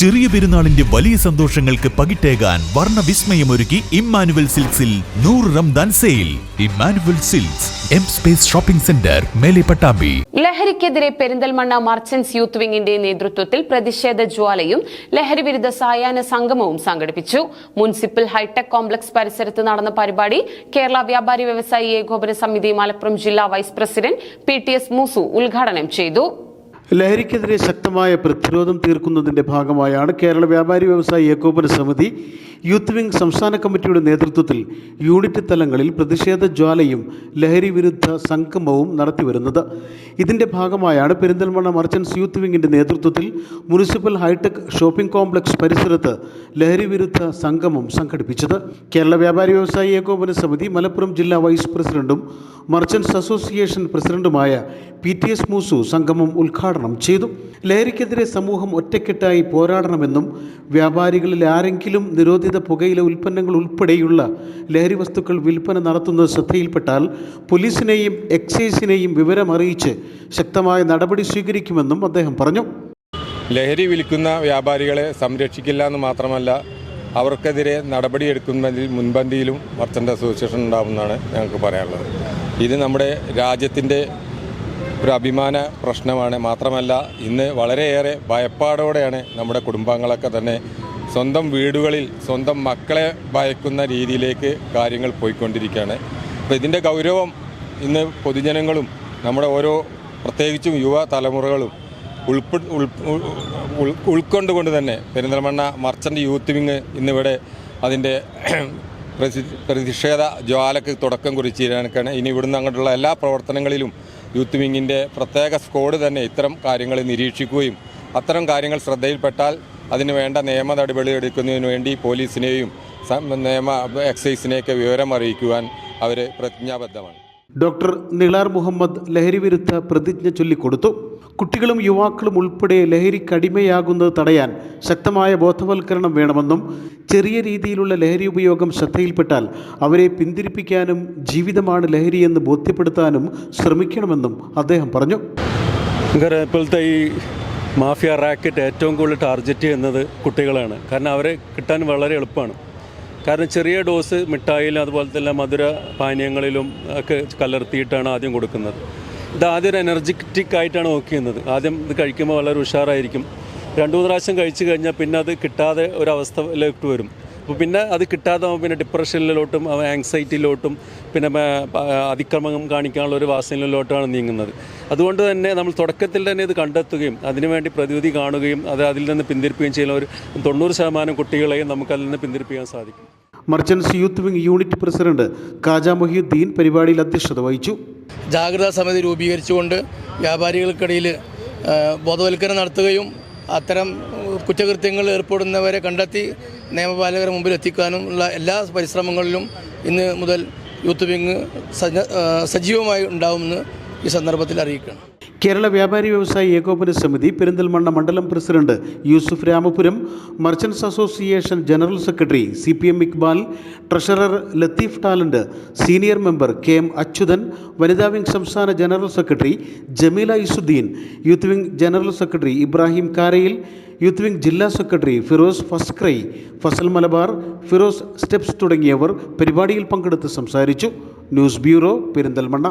ചെറിയ പെരുന്നാളിന്റെ വലിയ സന്തോഷങ്ങൾക്ക് പകിട്ടേകാൻ വിസ്മയമൊരുക്കി ഇമ്മാനുവൽ സിൽക്സിൽ നൂറ് Ramadan sale. Immanuel silks M space shopping centre Mele Pattambi. ലഹരിക്കെതിരെ പെരിന്തൽമണ്ണ മർച്ചന്റ്സ് യൂത്ത് വിങ്ങിന്റെ നേതൃത്വത്തിൽ പ്രതിഷേധ ജ്വാലയും ലഹരി വിരുദ്ധ സായാഹ്ന സംഗമവും സംഘടിപ്പിച്ചു. മുനിസിപ്പൽ ഹൈടെക് കോംപ്ലക്സ് പരിസരത്ത് നടന്ന പരിപാടി കേരള വ്യാപാരി വ്യവസായി ഏകോപന സമിതി മലപ്പുറം ജില്ലാ vice president P T S Moosu ഉദ്ഘാടനം ചെയ്തു. ലഹരിക്കെതിരെ ശക്തമായ പ്രതിരോധം തീർക്കുന്നതിന്റെ ഭാഗമായാണ് കേരള വ്യാപാരി വ്യവസായി ഏകോപന സമിതി യൂത്ത് വിംഗ് സംസ്ഥാന കമ്മിറ്റിയുടെ നേതൃത്വത്തിൽ യൂണിറ്റ് തലങ്ങളിൽ പ്രതിഷേധ ജ്വാലയും ലഹരി വിരുദ്ധ സംഗമവും നടത്തിവരുന്നത് ഇതിന്റെ ഭാഗമായാണ് പെരിന്തൽമണ്ണ മർച്ചൻസ് യൂത്ത് വിംഗിന്റെ നേതൃത്വത്തിൽ മുനിസിപ്പൽ ഹൈടെക് ഷോപ്പിംഗ് കോംപ്ലക്സ് പരിസരത്ത് ലഹരി വിരുദ്ധ സംഗമം സംഘടിപ്പിച്ചത്. കേരള വ്യാപാരി വ്യവസായി ഏകോപന സമിതി മലപ്പുറം ജില്ലാ വൈസ് പ്രസിഡന്റും മർച്ചൻസ് അസോസിയേഷൻ പ്രസിഡന്റുമായ പി ടി എസ് മൂസു സംഗമം ഉദ്ഘാടനം ചെയ്തു. ലഹരിക്കെതിരെ സമൂഹം ഒറ്റക്കെട്ടായി പോരാടണമെന്നും വ്യാപാരികളിൽ ആരെങ്കിലും നിരോധിത പുകയില ഉൽപ്പന്നങ്ങൾ ഉൾപ്പെടെയുള്ള ലഹരി വസ്തുക്കൾ വിൽപ്പന നടത്തുന്നത് ശ്രദ്ധയിൽപ്പെട്ടാൽ പോലീസിനെയും എക്സൈസിനെയും വിവരമറിയിച്ച് ശക്തമായ നടപടി സ്വീകരിക്കുമെന്നും അദ്ദേഹം പറഞ്ഞു. ലഹരി വിൽക്കുന്ന വ്യാപാരികളെ സംരക്ഷിക്കില്ല എന്ന് മാത്രമല്ല അവർക്കെതിരെ നടപടിയെടുക്കുന്നതിൽ മുൻപന്തിയിലും മർച്ചന്റ് അസോസിയേഷൻ ഉണ്ടാകുമെന്നാണ് ഞങ്ങൾക്ക് പറയാനുള്ളത്. ഇത് നമ്മുടെ രാജ്യത്തിന്റെ ഒരു അഭിമാന പ്രശ്നമാണ്. മാത്രമല്ല ഇന്ന് വളരെയേറെ ഭയപ്പാടോടെയാണ് നമ്മുടെ കുടുംബാംഗങ്ങളൊക്കെ തന്നെ സ്വന്തം വീടുകളിൽ സ്വന്തം മക്കളെ ഭയക്കുന്ന രീതിയിലേക്ക് കാര്യങ്ങൾ പോയിക്കൊണ്ടിരിക്കുകയാണ്. അപ്പോൾ ഇതിന്റെ ഗൗരവം ഇന്ന് പൊതുജനങ്ങളും നമ്മുടെ ഓരോ പ്രത്യേകിച്ചും യുവ തലമുറകളും ഉൾപ്പെ ഉൾ ഉൾക്കൊണ്ടുകൊണ്ട് തന്നെ പെരിന്തൽമണ്ണ മർച്ചന്റ് യൂത്ത് വിങ് ഇന്നിവിടെ അതിന്റെ പ്രതി- പ്രതിഷേധ ജ്വാലക്ക് തുടക്കം കുറിച്ചിരിക്കുകയാണ്. ഇനി ഇവിടുന്ന് അങ്ങോട്ടുള്ള എല്ലാ പ്രവർത്തനങ്ങളിലും യൂത്ത് വിങ്ങിന്റെ പ്രത്യേക സ്ക്വാഡ് തന്നെ ഇത്തരം കാര്യങ്ങൾ നിരീക്ഷിക്കുകയും അത്തരം കാര്യങ്ങൾ ശ്രദ്ധയിൽപ്പെട്ടാൽ അതിന് വേണ്ട നിയമ നടപടി എടുക്കുന്നതിന് വേണ്ടി പോലീസിനെയും നിയമ എക്സൈസിനെയൊക്കെ വിവരം അറിയിക്കുവാൻ അവർ പ്രതിജ്ഞാബദ്ധമാണ്. ഡോക്ടർ നിളാർ മുഹമ്മദ് ലഹരി വിരുദ്ധ പ്രതിജ്ഞ ചൊല്ലിക്കൊടുത്തു. കുട്ടികളും യുവാക്കളും ഉൾപ്പെടെ ലഹരിക്കടിമയാകുന്നത് തടയാൻ ശക്തമായ ബോധവൽക്കരണം വേണമെന്നും ചെറിയ രീതിയിലുള്ള ലഹരി ഉപയോഗം ശ്രദ്ധയിൽപ്പെട്ടാൽ അവരെ പിന്തിരിപ്പിക്കാനും ജീവിതമാണ് ലഹരിയെന്ന് ബോധ്യപ്പെടുത്താനും ശ്രമിക്കണമെന്നും അദ്ദേഹം പറഞ്ഞു. ഇപ്പോഴത്തെ ഈ മാഫിയ റാക്കറ്റ് ഏറ്റവും കൂടുതൽ ടാർഗറ്റ് ചെയ്യുന്നത് കുട്ടികളാണ്. കാരണം അവരെ കിട്ടാൻ വളരെ എളുപ്പമാണ്. കാരണം ചെറിയ ഡോസ് മിഠായിലും അതുപോലെ തന്നെ മധുര പാനീയങ്ങളിലും ഒക്കെ കലർത്തിയിട്ടാണ് ആദ്യം കൊടുക്കുന്നത്. ഇത് ആദ്യം ഒരു എനർജറ്റിക് ആയിട്ടാണ് നോക്കി നോക്കുന്നത് ആദ്യം ഇത് കഴിക്കുമ്പോൾ വളരെ ഉഷാറായിരിക്കും. രണ്ടു മൂന്ന് പ്രാവശ്യം കഴിച്ചു കഴിഞ്ഞാൽ പിന്നെ അത് കിട്ടാതെ ഒരു അവസ്ഥയിലേക്ക് വരും. അപ്പോൾ പിന്നെ അത് കിട്ടാതെ പിന്നെ ഡിപ്രഷനിലോട്ടും ആങ്സൈറ്റിയിലോട്ടും പിന്നെ അതിക്രമം കാണിക്കാനുള്ള ഒരു വാസനയിലോട്ടാണ് നീങ്ങുന്നത്. അതുകൊണ്ട് തന്നെ നമ്മൾ തുടക്കത്തിൽ തന്നെ ഇത് കണ്ടെത്തുകയും അതിനുവേണ്ടി പ്രതിവിധി കാണുകയും അത് അതിൽ നിന്ന് പിന്തിരിപ്പിക്കുകയും ചെയ്യുന്ന ഒരു തൊണ്ണൂറ് ശതമാനം കുട്ടികളെയും നമുക്ക് അതിൽ നിന്ന് പിന്തിരിപ്പിക്കാൻ സാധിക്കും. Merchants youth wing unit president Kaja Mohiyuddin പരിപാടിയിൽ അധ്യക്ഷത വഹിച്ചു. ജാഗ്രതാ സമിതി രൂപീകരിച്ചുകൊണ്ട് വ്യാപാരികൾക്കിടയിൽ ബോധവൽക്കരണം നടത്തുകയും അത്തരം കുറ്റകൃത്യങ്ങളിൽ ഏർപ്പെടുന്നവരെ കണ്ടെത്തി നിയമപാലകരെ മുമ്പിൽ എത്തിക്കാനും ഉള്ള എല്ലാ പരിശ്രമങ്ങളിലും ഇന്ന് മുതൽ യൂത്ത് വിങ് സജീവമായി ഉണ്ടാവുമെന്ന് ഈ സന്ദർഭത്തിൽ അറിയിക്കണം കേരള വ്യാപാരി വ്യവസായി ഏകോപന സമിതി പെരിന്തൽമണ്ണ മണ്ഡലം president Yusuf Ramapuram merchants association general secretary C P M Iqbal treasurer Latheef talent senior member K M Achuthan വനിതാ വിംഗ് സംസ്ഥാന general secretary Jameela Izzuddin youth wing general secretary Ibrahim Karayil youth wing ജില്ലാ secretary Firoz ഫസ്ക്രൈ Fazal Malabar Firoz steps തുടങ്ങിയവർ പരിപാടിയിൽ പങ്കെടുത്ത് സംസാരിച്ചു. News bureau Perinthalmanna.